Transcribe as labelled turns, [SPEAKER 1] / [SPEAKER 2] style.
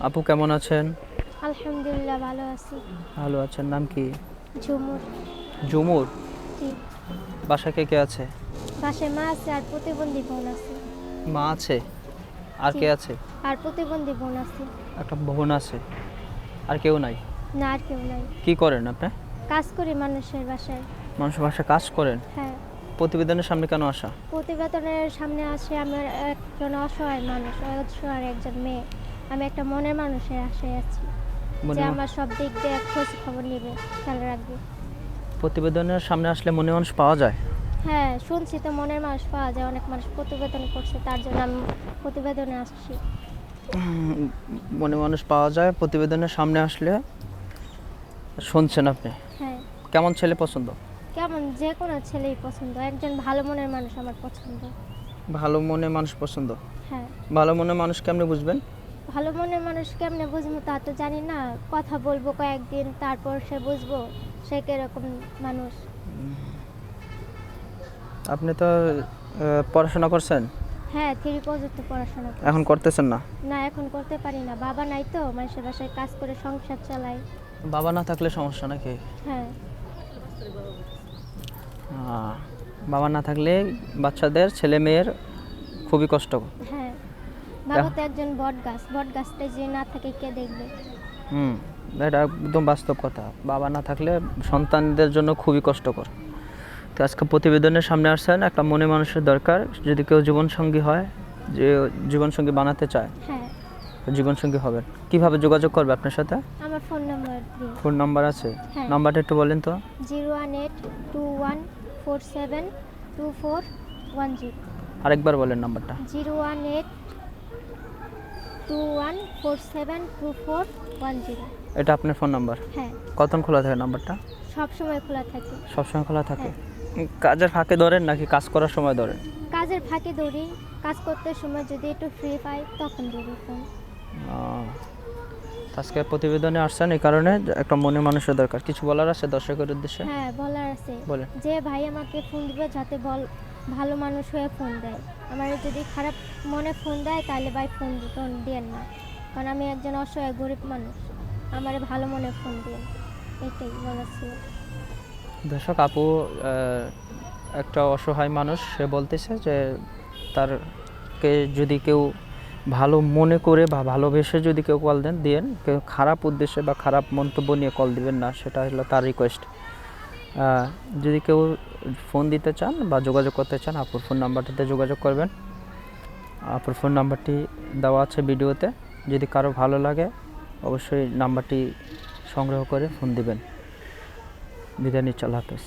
[SPEAKER 1] আপু কেমন আছেন?
[SPEAKER 2] আলহামদুলিল্লাহ ভালো আছি।
[SPEAKER 1] ভালো আছেন নাম কি?
[SPEAKER 2] ঝুমুর।
[SPEAKER 1] জুমুর
[SPEAKER 2] জি।
[SPEAKER 1] বাসা কে কে আছে?
[SPEAKER 2] পাশে মা আছে আর প্রতিবন্ধী বোন আছে।
[SPEAKER 1] মা আছে? আর কে আছে?
[SPEAKER 2] আর প্রতিবন্ধী বোন আছে।
[SPEAKER 1] একটা বোন আছে। আর কেউ নাই?
[SPEAKER 2] না আর কেউ নাই।
[SPEAKER 1] কি করেন আপনি?
[SPEAKER 2] কাজ করি মানুষের বাসায়।
[SPEAKER 1] মানুষের বাসায় কাজ করেন?
[SPEAKER 2] হ্যাঁ।
[SPEAKER 1] প্রতিবেদনের সামনে কেন আসা?
[SPEAKER 2] প্রতিবেদনের সামনে আসে আমার একজন অসহায় মানুষ অসহায় একজন মেয়ে। আমি একটা মনের মানুষের আশায় আছি যে আমার সব দিক দিয়ে খোঁজ খবর নেবে খেয়াল রাখবে।
[SPEAKER 1] প্রতিবেদনের সামনে আসলে মনে মানুষ পাওয়া যায়?
[SPEAKER 2] হ্যাঁ শুনছি তো মনের মানুষ পাওয়া যায় অনেক মানুষ প্রতিবেদন করছে তার জন্য আমি প্রতিবেদনে আসছি।
[SPEAKER 1] মনে মানুষ পাওয়া যায় প্রতিবেদনের সামনে আসলে শুনছেন আপনি?
[SPEAKER 2] হ্যাঁ।
[SPEAKER 1] কেমন ছেলে পছন্দ?
[SPEAKER 2] কেমন? যে কোনো ছেলেই পছন্দ একজন ভালো মনের মানুষ আমার পছন্দ।
[SPEAKER 1] ভালো মনে মানুষ পছন্দ?
[SPEAKER 2] হ্যাঁ।
[SPEAKER 1] ভালো মনে মানুষ কেমনে বুঝবেন?
[SPEAKER 2] ভালো মনের মানুষ কেমনে বুঝব তা তো জানি না। কথা বলব কয়েকদিন তারপর সে বুঝব সে কীরকম মানুষ।
[SPEAKER 1] আপনি তো আহ, পড়াশোনা করছেন?
[SPEAKER 2] হ্যাঁ থ্রি পর্যন্ত পড়াশোনা করি।
[SPEAKER 1] এখন করতেছেন না?
[SPEAKER 2] না এখন করতে পারি না। বাবা নাই তো মানুষের বাসায় কাজ করে সংসার চালাই।
[SPEAKER 1] বাবা না থাকলে সমস্যা নাকি?
[SPEAKER 2] হ্যাঁ।
[SPEAKER 1] আহ, বাবা না থাকলে বাচ্চাদের ছেলে মেয়ের খুবই কষ্ট।
[SPEAKER 2] হ্যাঁ। বাবা তো একজন বট গাছ বট গাছটা যে না থাকে কে দেখবে?
[SPEAKER 1] হুম এটা একদম বাস্তব কথা। বাবা না থাকলে সন্তানদের জন্য খুবই কষ্টকর। তো আজকে প্রতিবেদনের সামনে আসছেন একটা মনে মানুষের দরকার যদি কেউ জীবনসঙ্গী হয় যে জীবনসঙ্গী বানাতে চায়
[SPEAKER 2] হ্যাঁ।
[SPEAKER 1] জীবনসঙ্গী হবেন কীভাবে যোগাযোগ করবে আপনার সাথে?
[SPEAKER 2] আমার ফোন নাম্বার দিন
[SPEAKER 1] ফোন নাম্বার আছে?
[SPEAKER 2] হ্যাঁ।
[SPEAKER 1] নাম্বারটা একটু বলেন তো।
[SPEAKER 2] Zero one eight two one four seven two four one zero.
[SPEAKER 1] আরেকবার বলেন নাম্বারটা।
[SPEAKER 2] Zero one eight two one four seven two four one zero
[SPEAKER 1] এটা আপনার ফোন নাম্বার?
[SPEAKER 2] হ্যাঁ।
[SPEAKER 1] কতক্ষণ খোলা থাকে নাম্বারটা?
[SPEAKER 2] সব সময় খোলা থাকে।
[SPEAKER 1] সবসময় খোলা থাকে? কাজের ফাঁকে ধরেন নাকি কাজ করার সময় ধরেন?
[SPEAKER 2] কাজের ফাঁকে দৌড়ি কাজ করতে সময় যদি একটু ফ্রি পাই তখন দৌড়ি ফোন
[SPEAKER 1] আজকে প্রতিবেদনে আসছেন এই কারণে একটা মনে মানুষের দরকার। কিছু বলার আছে দর্শকের উদ্দেশ্যে?
[SPEAKER 2] হ্যাঁ বলার আছে।
[SPEAKER 1] বলেন।
[SPEAKER 2] যে ভাই আমাকে ফোন দিবে যাতে বল ভালো মানুষ হয়ে ফোন দেয়। আমার যদি খারাপ মনে ফোন দেয় তাহলে ভাই ফোন ফোন দেন না। কারণ আমি একজন অসহায় গরিব মানুষ। আমার ভালো মনে ফোন দিন। এটাই বলার ছিল।
[SPEAKER 1] দর্শক আপু একটা অসহায় মানুষ সে বলতেছে যে তারকে যদি কেউ ভালো মনে করে বা ভালোবেসে যদি কেউ কল দেন দিয়েন কেউ খারাপ উদ্দেশ্যে বা খারাপ মন্তব্য নিয়ে কল দিবেন না, সেটা হলো তার রিকোয়েস্ট যদি কেউ ফোন দিতে চান বা যোগাযোগ করতে চান, আপুর ফোন নাম্বারটিতে যোগাযোগ করবেন। আপুর ফোন নাম্বারটি দেওয়া আছে ভিডিওতে। যদি কারও ভালো লাগে, অবশ্যই নাম্বারটি সংগ্রহ করে ফোন দিবেন। বিদায় নিচ্ছি, আল্লাহ হাফেজ।